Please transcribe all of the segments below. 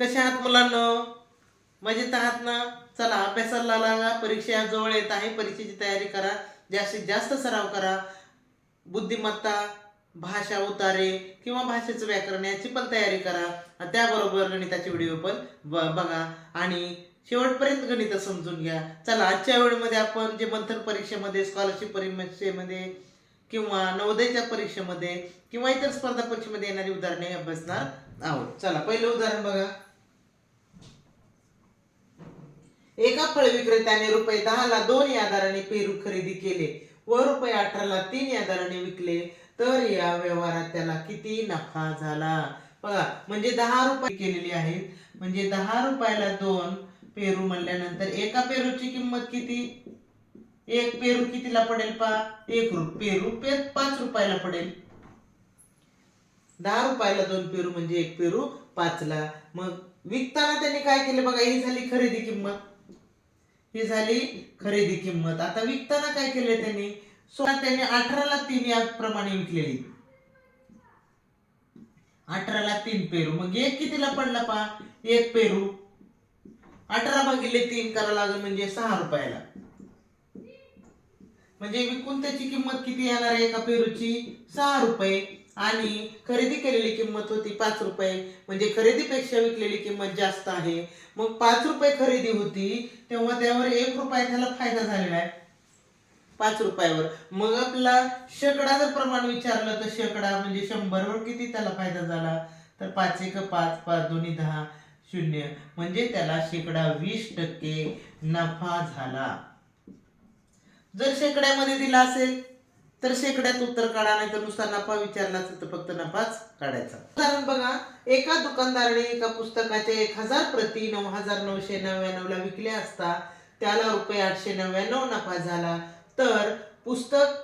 कसे आहात मुलांना? मजेत आहात ना? चला अभ्यासाला लागा परीक्षा जवळ येत आहे. परीक्षेची तयारी करा. जास्तीत जास्त सराव करा. बुद्धिमत्ता भाषा उतारे किंवा भाषेचं व्याकरण याची पण तयारी करा. आणि त्याबरोबर गणिताचे व्हिडिओ पण ब- बघा. आणि शेवटपर्यंत गणित समजून घ्या. चला आजच्या वेळेमध्ये आपण जे मंथन परीक्षेमध्ये स्कॉलरशिप परीक्षेमध्ये किंवा नवोदयच्या परीक्षेमध्ये किंवा इतर स्पर्धा परीक्षेमध्ये येणारी उदाहरणे अभ्यासणार आहोत. चला पहिलं उदाहरण बघा. एका फळ विक्रेत्याने रुपये दहाला दोन या दराने पेरू खरेदी केले व रुपये अठराला तीन या दराने विकले. तर या व्यवहारात त्याला किती नफा झाला? बघा म्हणजे दहा रुपये केलेली आहेत म्हणजे दहा रुपयाला दोन पेरू म्हणल्यानंतर एका पेरूची किंमत किती? एक पेरू कितीला पडेल पा एक रुप पेरू पे पाच रुपयाला पडेल. दहा रुपयाला दोन पेरू म्हणजे एक पेरू पाचला. मग विकताना त्यांनी काय केले? बघा ही झाली खरेदी किंमत. ही झाली खरेदी किंमत. आता विकताना काय केले त्यांनी? सोळा त्यांनी अठराला तीन या प्रमाणे विकलेली. अठराला तीन पेरू. मग एक कितीला पडला पा एक पेरू. अठरा भागिले तीन करा लागेल म्हणजे सहा रुपयाला. म्हणजे विकून त्याची किंमत किती येणार आहे एका पेरूची? सहा रुपये. आणि खरेदी केलेली किंमत होती पाच रुपये. म्हणजे खरेदीपेक्षा विकलेली किंमत जास्त आहे. मग पाच रुपये खरेदी होती तेव्हा त्यावर एक रुपया त्याला फायदा झालेला आहे. पाच रुपयावर. मग आपला शेकडा जर प्रमाण विचारलं तर शेकडा म्हणजे शंभरवर किती त्याला फायदा झाला? तर पाच एक पाच पाच दोन्ही दहा शून्य. म्हणजे त्याला शेकडा वीस टक्के नफा झाला. जर शेकड्यामध्ये दिला असेल तर शेकड्यात उत्तर काढा नाही तर नुसता नफा विचारला तर फक्त नफाच काढायचा. उदाहरण बघा एका दुकानदाराने एका पुस्तकाचे एक हजार प्रती नऊ हजार नऊशे नव्याण्णव ला विकले असता त्याला रुपये आठशे नव्याण्णव नफा झाला. तर पुस्तक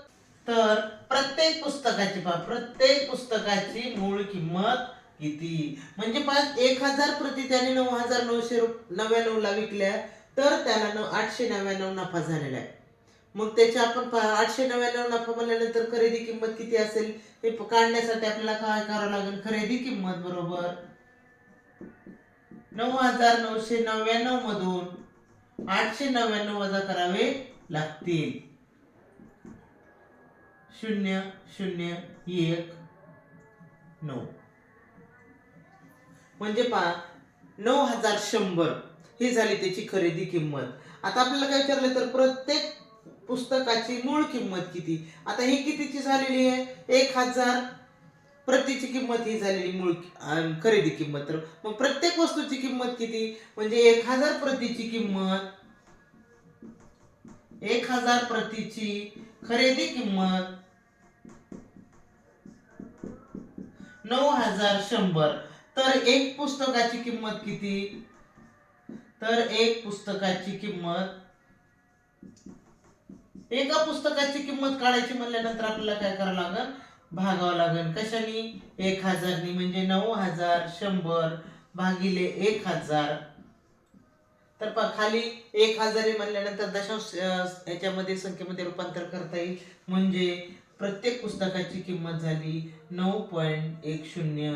तर प्रत्येक पुस्तकाची पहा प्रत्येक पुस्तकाची मूळ किंमत किती? म्हणजे पाच एक हजार प्रति त्याने नऊ हजार नऊशे नव्याण्णव ला विकल्या तर त्याला नऊ आठशे नव्याण्णव नफा झालेला आहे. मग त्याच्या आपण आठशे नव्याण्णव नफा म्हणल्यानंतर खरेदी किंमत किती असेल हे काढण्यासाठी आपल्याला काय करावं लागेल? खरेदी किंमत बरोबर? नऊ हजार नऊशे नव्याण्णव मधून आठशे नव्याण्णव वजा करावे लागतील. शून्य शून्य एक नऊ. म्हणजे पहा नऊ हजार शंभर ही झाली त्याची खरेदी किंमत. आता आपल्याला काय विचारलं तर प्रत्येक पुस्तकाची मूळ किंमत किती? आता ही कितीची झालेली आहे? एक हजार. प्रतीची किंमत ही झालेली मूळ खरेदी किंमत. तर मग प्रत्येक वस्तूची किंमत किती? म्हणजे एक हजार प्रतीची किंमत. एक हजार प्रतीची खरेदी किंमत. नऊ हजार शंभर. तर एक पुस्तकाची किंमत किती? तर एक पुस्तकाची किंमत एका पुस्तकाची किंमत काढायची म्हणल्यानंतर आपल्याला काय करावं लागेल? भागावं लागेल. कशाने? एक हजारनी म्हणजे नऊ हजार शंभर भागिले एक हजार. तर खाली एक हजार म्हणल्यानंतर दशांश याच्यामध्ये संख्येमध्ये रूपांतर करता येईल. म्हणजे प्रत्येक पुस्तकाची किंमत झाली नऊ पॉईंट एक शून्य.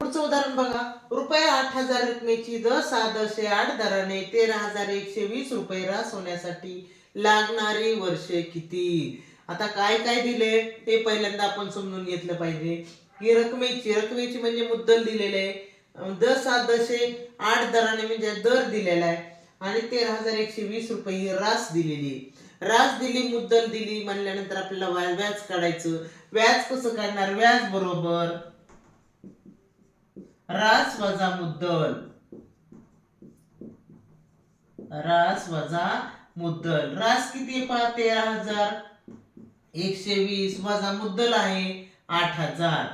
पुढचं उदाहरण बघा. रुपये आठ हजार रकमेची दस सहा दशे आठ दराने तेरा हजार एकशे वीस रुपये रास होण्यासाठी लागणारी वर्षे किती? आता काय काय दिले? ते पहिल्यांदा आपण समजून घेतलं पाहिजे. ही रकमेची रकमेची म्हणजे मुद्दल दिलेले. आहे सात दशे आठ दराने म्हणजे दर दिलेला आहे. आणि तेरा हजार एकशे वीस रुपये ही रास दिलेली. रास दिली मुद्दल दिली म्हणल्यानंतर आपल्याला व्याज काढायचं. व्याज कसं काढणार? व्याज बरोबर. रास वजा मुद्दल. रास वजा मुद्दल. रास किती आहे पहा? तेरा हजार. एकशे वीस वजा मुद्दल आहे आठ हजार.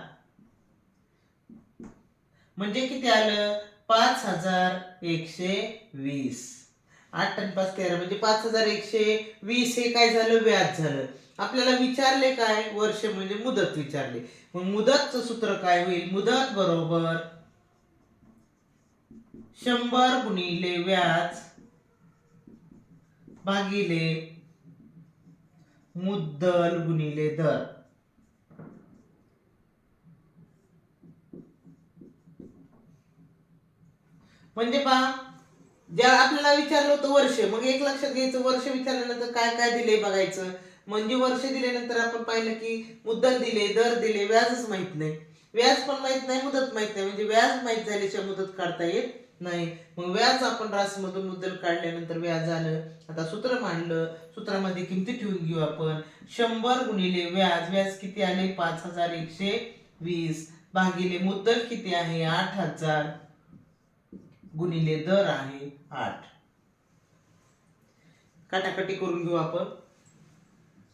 म्हणजे किती आलं? पाच हजार एकशे वीस. आठ आणि पाच तेरा म्हणजे पाच हजार एकशे वीस हे काय झालं? व्याज झालं. आपल्याला विचारले काय? वर्ष म्हणजे मुदत विचारले. मग मुदतचं सूत्र काय होईल? मुदत बरोबर शंभर गुणिले व्याज भागिले मुद्दल गुणिले दर. म्हणजे पहा ज्या आपल्याला विचारलं होतं वर्ष मग एक लक्षात घ्यायचं वर्ष विचारल्यानंतर काय काय दिले बघायचं? म्हणजे वर्ष दिल्यानंतर आपण पाहिलं की मुद्दल दिले दर दिले व्याजच माहीत नाही. व्याज पण माहीत नाही मुदत माहीत नाही. म्हणजे व्याज माहीत झाल्याशिवाय मुदत काढता येत नाही. मग व्याज आपण रासमधून मुद्दल काढल्यानंतर व्याज आलं आता सूत्र मांडलं. सूत्रामध्ये किमती ठेवून घेऊ आपण. शंभर गुणिले व्याज. व्याज किती आले? पाच हजार एकशे वीस. भागिले मुद्दल किती आहे? आठ हजार गुणिले दर आहे आठ. काटाकाटी करून घेऊ आपण.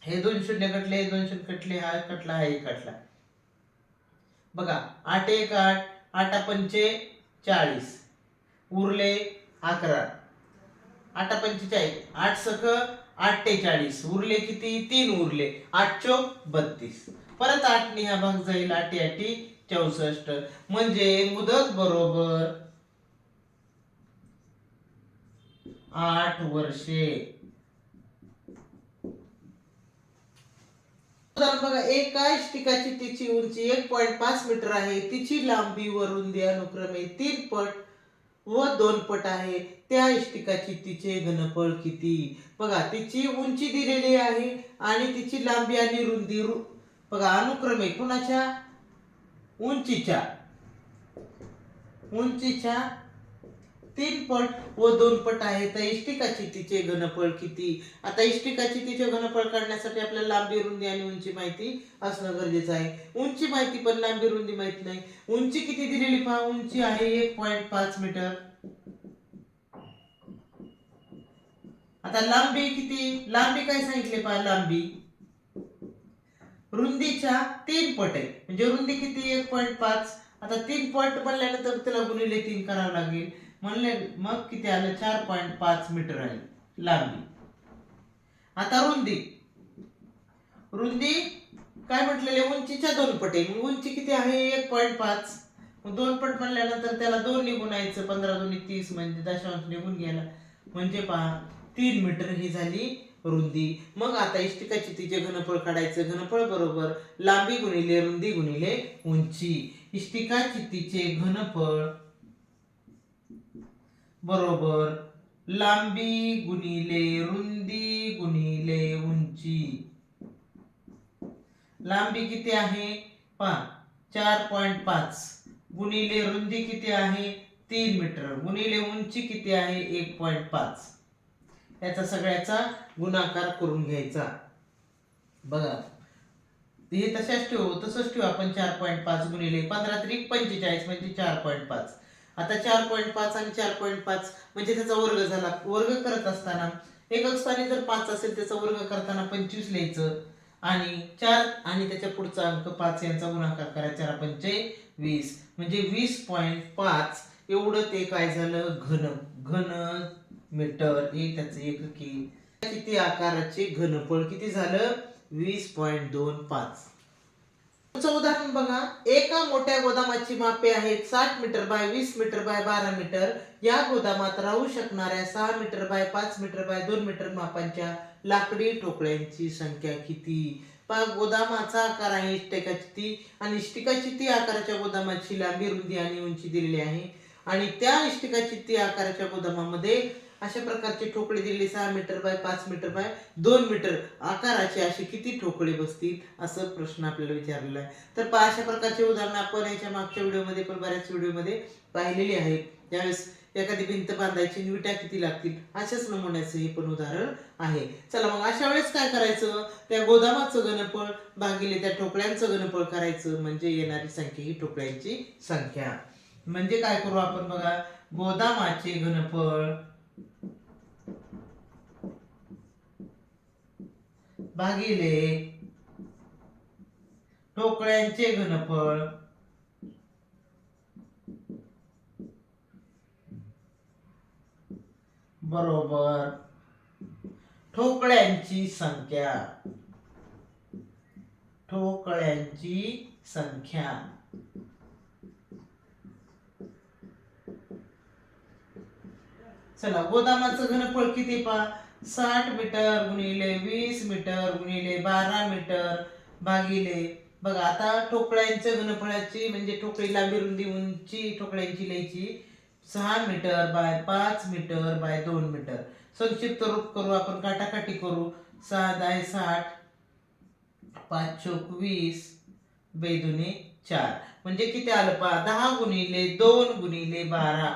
हे दोन शून्य कटले हे दोन शून्य कटले हा कटला हा एक कटला. बघा आठ एक आठ आठ पंचे चाळीस. उरले अकरा. आठ पंचेचाळीस. आठ सख अठ्ठेचाळीस उरले किती? तीन उरले. आठ चौक बत्तीस. परत आठने हा भाग जाईल. आठी आठी चौसष्ट. म्हणजे मुदत बरोबर आठ वर्षे. बघा एका इष्टिकाची तिची उंची एक पॉईंट पाच मीटर आहे. तिची लांबी व रुंदी अनुक्रमे तीन पट. व दोन पट आहे. त्या इष्टिकाची तिचे घनफळ किती? बघा तिची उंची दिलेली आहे आणि तिची लांबी आणि रुंदी रु- बघा अनुक्रमे कुणाच्या? उंचीच्या. उंचीच्या तीन पट व दोन पट आहे. तर इष्टिकाची तिचे घनफळ किती? आता इष्टिकाची तिचे घनफळ काढण्यासाठी आपल्याला लांबी रुंदी आणि उंची माहिती असणं गरजेचं आहे. उंची माहिती पण लांबी रुंदी माहीत नाही. उंची किती दिलेली पहा? उंची आहे एक पॉईंट पाच मीटर. आता लांबी किती? लांबी काय सांगितले पहा? लांबी. रुंदीच्या तीन पट आहे. म्हणजे रुंदी किती? एक पॉईंट पाच. आता तीन पॉईंट बनल्यानंतर त्याला गुणिले तीन करावं लागेल. म्हणले मग किती आलं? चार पॉईंट पाच मीटर आहे. लांबी आता रुंदी. रुंदी काय म्हटलेले? उंचीच्या दोन पटे मग उंची किती आहे? एक पॉईंट पाच. मग दोन पट म्हणल्यानंतर त्याला दोन निघून यायचं. पंधरा दोन्ही तीस म्हणजे दशांश निघून गेला. म्हणजे पहा तीन मीटर ही झाली रुंदी. मग आता इष्टिकाची तिचे घनफळ काढायचं घनफळ बरोबर लांबी गुणिले रुंदी गुणिले उंची. इष्टिकाची तिचे घनफळ बरोबर. लांबी गुणिले रुंदी गुणिले उंची. लांबी किती आहे? पहा चार पॉइंट पाच. गुणिले रुंदी किती आहे? तीन मीटर. गुणिले उंची किती आहे? एक पॉइंट पाच. याचा सगळ्याचा गुणाकार करून घ्यायचा. बघा. हे तशाच ठेवू तसंच ठेवू आपण चार पॉईंट पाच गुणिले पंधरा तरी पंचेचाळीस म्हणजे चार पॉईंट पाच. आता चार पॉईंट पाच आणि चार पॉईंट पाच म्हणजे त्याचा वर्ग झाला. वर्ग करत असताना एकक स्थानी जर पाच असेल त्याचा वर्ग करताना पंचवीस लिहायचं. आणि चार आणि त्याच्या पुढचा अंक पाच यांचा गुणाकार करायचा चार पंचे वीस. म्हणजे वीस पॉईंट पाच एवढं ते काय झालं? घन. घन मीटर. हे त्याचं एककी किती आकाराचे घनफळ किती झालं? वीस पॉईंट दोन पाच. पुढचं उदाहरण बघा. एका मोठ्या गोदामाची मापे आहेत. साठ मीटर बाय वीस मीटर बाय बारा मीटर. या गोदामात राहू शकणाऱ्या सहा मीटर बाय पाच मीटर बाय दोन मीटर मापांच्या लाकडी टोकळ्यांची संख्या किती? गोदामाचा आकार आहे इष्टिकाची ती आणि इष्टिकाची ती आकाराच्या गोदामाची लांबी रुंदी आणि उंची दिलेली आहे. आणि त्या इष्टिकाची ती आकाराच्या गोदामामध्ये अशा प्रकारची ठोकळे दिली सहा मीटर बाय पाच मीटर बाय दोन मीटर आकाराची अशी किती ठोकळे बसतील असं प्रश्न आपल्याला विचारलेला आहे. तर पहा अशा प्रकारचे उदाहरण आपण याच्या मागच्या व्हिडिओमध्ये पण बऱ्याच व्हिडिओमध्ये पाहिलेली आहे त्यावेळेस एखादी भिंत बांधायची विटा किती लागतील अशाच नमुन्याचं हे पण उदाहरण आहे. चला मग अशा वेळेस काय करायचं? त्या गोदामाचं गणपळ भागिले त्या ठोकळ्यांचं गणपळ करायचं. म्हणजे येणारी संख्या ही ठोकळ्यांची संख्या. म्हणजे काय करू आपण बघा? गोदामाचे घनफळ. भागिले ठोकळ्यांचे घनफळ. बरोबर. ठोकळ्यांची संख्या. ठोकळ्यांची संख्या. चला गोदामाचं घनफळ किती पा साठ मीटर गुणिले वीस मीटर गुणिले बारा मीटर भागिले. बघा आता ठोकळ्यांच्या घनफळाची म्हणजे ठोकळी लांबी रुंदी उंची ठोकळ्यांची लिहायची सहा मीटर बाय पाच मीटर बाय दोन मीटर. संक्षिप्त रूप करू आपण काटाकाटी करू. सहा दहा साठ पाच चोक वीस बेदुने चार. म्हणजे किती आलं पहा? दहा गुणिले दोन गुणिले बारा.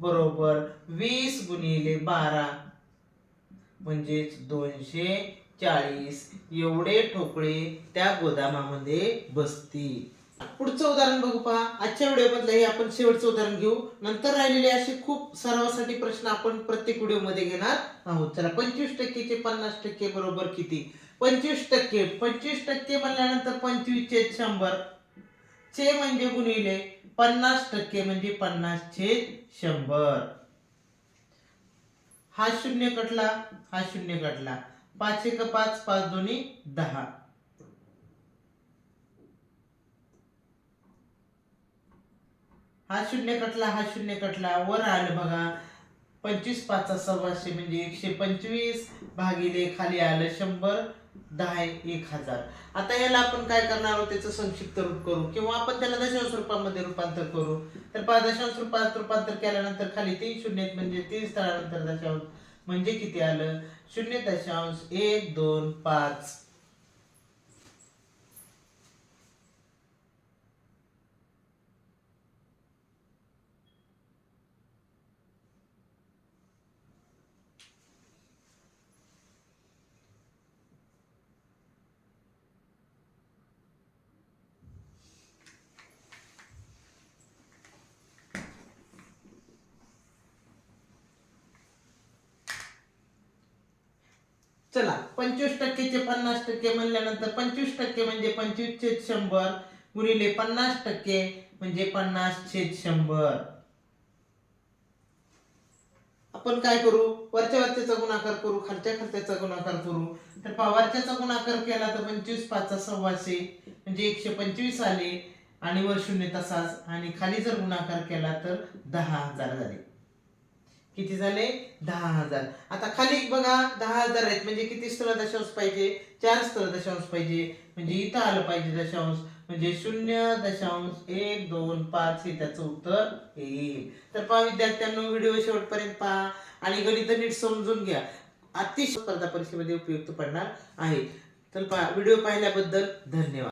बरोबर वीस गुणिले बारा. म्हणजेच दोनशे चाळीस. एवढे ठोकळे त्या गोदामामध्ये बसतील. पुढचं उदाहरण बघू पहा. आजच्या व्हिडिओमधलं हे आपण शेवटचं उदाहरण घेऊ. नंतर राहिलेले असे खूप सरावासाठी प्रश्न आपण प्रत्येक व्हिडिओमध्ये घेणार आहोत. चला पंचवीस टक्केचे पन्नास टक्के बरोबर किती? पंचवीस टक्के. पंचवीस टक्के म्हणल्यानंतर पंचवीस चे शंभर. चे म्हणजे गुणिले पन्नास टक्के म्हणजे पन्नास छेद शंभर. हा शून्य कटला हा शून्य कटला. पाच एक पाच पाच दोन्ही दहा. हा शून्य कटला हा शून्य कटला. वर आलं बघा पंचवीस पाच सव्वाशे म्हणजे एकशे पंचवीस भागिले खाली आलं शंभर. दहा एक हजार. आता याला आपण काय करणार आहोत? त्याचं संक्षिप्त रूप करू. किंवा आपण त्याला दशांश रूपामध्ये रूपांतर करू. तर पहा दशांश रूपात रूपांतर केल्यानंतर खाली तीन शून्य म्हणजे तीन स्थळानंतर दशांश म्हणजे किती आलं? शून्य दशांश एक दोन पाच. चला पंचवीस टक्केचे पन्नास टक्के म्हणल्यानंतर पंचवीस टक्के म्हणजे पंचवीस छेद शंभर गुणिले पन्नास टक्के म्हणजे पन्नास छेद शंभर. आपण काय करू? वरच्या वरच्याचा गुणाकार करू खालच्या खालच्याचा गुणाकार करू. तर वरच्याचा गुणाकार केला तर पंचवीस पाचचा सव्वाशे म्हणजे एकशे पंचवीस आले आणि वर शून्य तसाच आणि खाली जर गुणाकार केला तर दहा हजार झाले. किती झाले? दहा हजार. आता खाली बघा दहा हजार आहेत. म्हणजे किती स्थळ दशांश पाहिजे? चार स्थळ दशांश पाहिजे. म्हणजे इथं आलं पाहिजे दशांश. म्हणजे शून्य दशांश एक दोन पाच हे त्याचं उत्तर येईल तर पहा विद्यार्थ्यांना व्हिडिओ शेवटपर्यंत पहा. आणि गणित नीट समजून घ्या. अतिशय स्पर्धा परीक्षेमध्ये उपयुक्त पडणार आहे. तर पहा व्हिडिओ पाहिल्याबद्दल धन्यवाद.